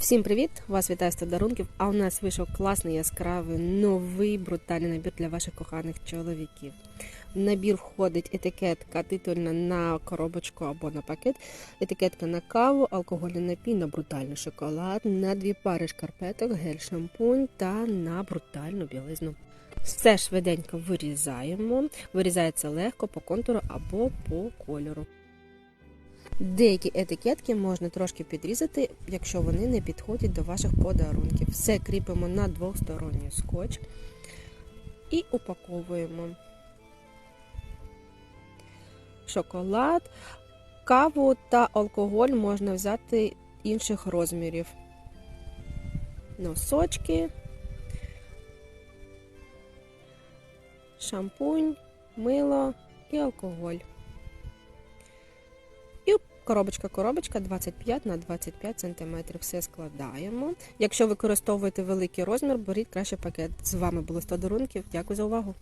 Всім привіт! Вас вітає 100 дарунків. А у нас вийшов класний яскравий новий брутальний набір для ваших коханих чоловіків. В набір входить етикетка титульна на коробочку або на пакет, етикетка на каву, алкогольний напій, на брутальний шоколад, на дві пари шкарпеток, гель-шампунь та на брутальну білизну. Все швиденько вирізаємо. Вирізається легко по контуру або по кольору. Деякі етикетки можна трошки підрізати, якщо вони не підходять до ваших подарунків. Все кріпимо на двосторонній скотч і упаковуємо шоколад, каву та алкоголь можна взяти інших розмірів. Носочки, шампунь, мило і алкоголь. Коробочка коробочка 25 на 25 см. Все складаємо. Якщо використовуєте великий розмір, беріть краще пакет. З вами було 100 дарунків. Дякую за увагу.